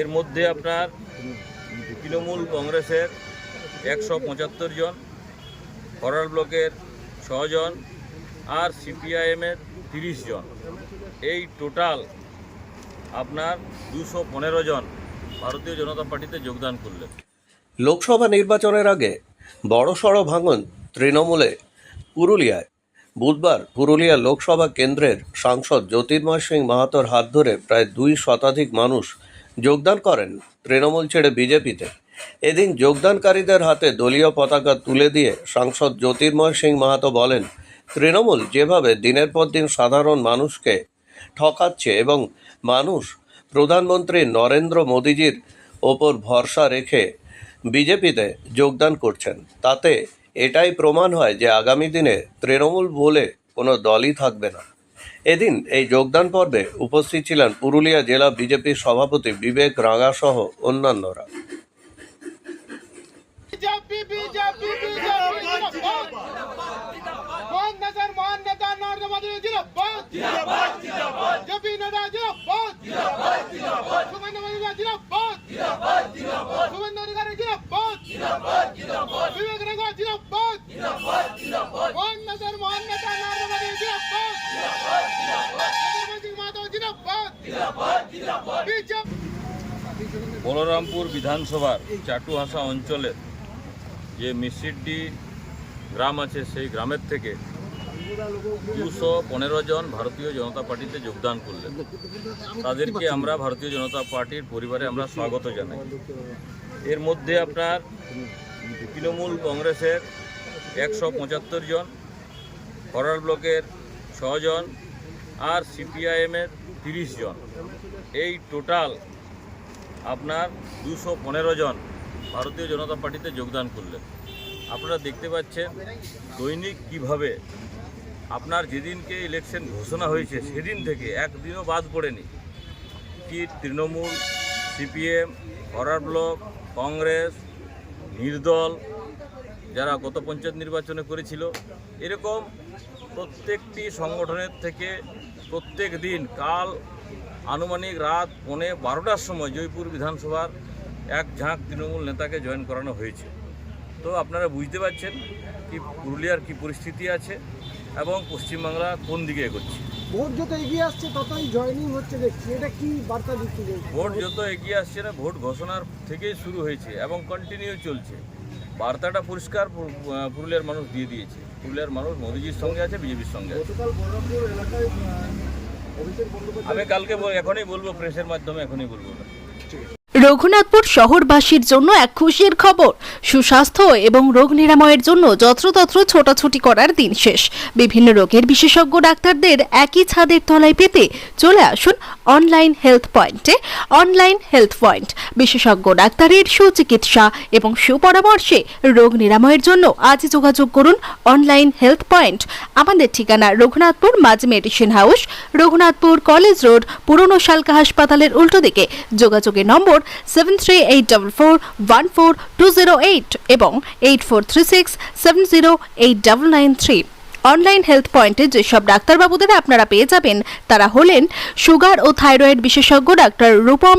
এর মধ্যে আপনার তৃণমূল কংগ্রেসের একশো পঁচাত্তর জন ফরওয়ার্ড ব্লকের ছজন আর সিপিআইএমের তিরিশ জন। এই টোটাল আপনার দুশো পনেরো জন ভারতীয় জনতা পার্টিতে যোগদান করলেন। লোকসভা নির্বাচনের আগে বড়সড় ভাঙন তৃণমূলে পুরুলিয়ায়। বুধবার পুরুলিয়া লোকসভা কেন্দ্রের সাংসদ জ্যোতির্ময় সিং মাহাতোর হাত ধরে প্রায় দুই শতাধিক মানুষ যোগদান করেন তৃণমূল ছেড়ে বিজেপিতে। এদিন যোগদানকারীদের হাতে দলীয় পতাকা তুলে দিয়ে সাংসদ জ্যোতির্ময় সিং মাহাতো বলেন, তৃণমূল যেভাবে দিনের পর দিন সাধারণ মানুষকে ঠকাচ্ছে এবং মানুষ প্রধানমন্ত্রী নরেন্দ্র মোদীজির ওপর ভরসা রেখে বিজেপিতে যোগদান করছেন, তাতে এটাই প্রমাণ হয় যে আগামী দিনে তৃণমূল বলে কোনো দলই থাকবে না। এদিন এই যোগদান পর্বে উপস্থিত ছিলেন পুরুলিয়া জেলা বিজেপির সভাপতি বিবেক রাঙা সহ অন্যান্যরা। বিবেক রাঙা বলরামপুর বিধানসভার চাটুহাসা অঞ্চলের যে মিসিড্ডি গ্রাম আছে, সেই গ্রামের থেকে দুশো পনেরো জন ভারতীয় জনতা পার্টিতে যোগদান করলেন। তাদেরকে আমরা ভারতীয় জনতা পার্টির পরিবারে আমরা স্বাগত জানাই। এর মধ্যে আপনার তৃণমূল কংগ্রেসের একশো পঁচাত্তর জন ফরওয়ার্ড ব্লকের ছজন আর সিপিআইএমের তিরিশ জন। এই টোটাল আপনার দুশো পনেরো জন ভারতীয় জনতা পার্টিতে যোগদান করলেন। আপনারা দেখতে পাচ্ছেন দৈনিক কীভাবে আপনার যেদিনকে ইলেকশন ঘোষণা হয়েছে, সেদিন থেকে একদিনও বাদ পড়েনি। কি তৃণমূল, সিপিএম হরার ব্লক, কংগ্রেস, নির্দল, যারা গত পঞ্চায়েত নির্বাচনে করেছিল, এরকম প্রত্যেকটি সংগঠনের থেকে প্রত্যেক দিন কাল আনুমানিক রাত পৌনে বারোটার সময় জয়পুর বিধানসভার এক ঝাঁক তৃণমূল নেতাকে জয়েন করানো হয়েছে। তো আপনারা বুঝতে পারছেন কি পুরুলিয়ার কি পরিস্থিতি আছে এবং পশ্চিমবাংলা কোন দিকে এগোচ্ছে। ভোট যত এগিয়ে আসছে ততই জয়নিং হচ্ছে দেখছি। এটা কি বার্তা দিচ্ছে ভোট যত এগিয়ে আসছে না ভোট ঘোষণার থেকেই শুরু হয়েছে এবং কন্টিনিউ চলছে। বার্তাটা পরিষ্কার পুরুলিয়ার মানুষ দিয়ে দিয়েছে। পুরুলিয়ার মানুষ মোদিজির সঙ্গে আছে বিজেপির সঙ্গে আছে। রঘুনাথপুর শহরবাসীর জন্য এক খুশির খবর। সুস্বাস্থ্য এবং রোগ নিরাময়ের জন্য যত্রতত্র ছোটাছুটি করার দিন শেষ। বিভিন্ন রোগের বিশেষজ্ঞ ডাক্তারদের একই ছাদের তলায় পেতে চলে আসুন অনলাইন হেলথ পয়েন্টে অনলাইন হেলথ পয়েন্ট বিশেষজ্ঞ, ডাক্তারের সুচিকিৎসা এবং সুপরামর্শে রোগ নিরাময়ের জন্য আজ যোগাযোগ করুন অনলাইন হেলথ পয়েন্ট আমাদের ঠিকানা রঘুনাথপুর মাঝ medicine house Raghunathpur college road পুরনো শালকা হাসপাতালের উল্টো দিকে। যোগাযোগের নম্বর seven three eight double four one four two zero eight এবং eight four three six seven zero eight double nine three online health পয়েন্টে যেসব ডাক্তারবাবুদের আপনারা পেয়ে যাবেন, তারা হলেন সুগার ও থাইরয়েড বিশেষজ্ঞ ডাক্তার রূপম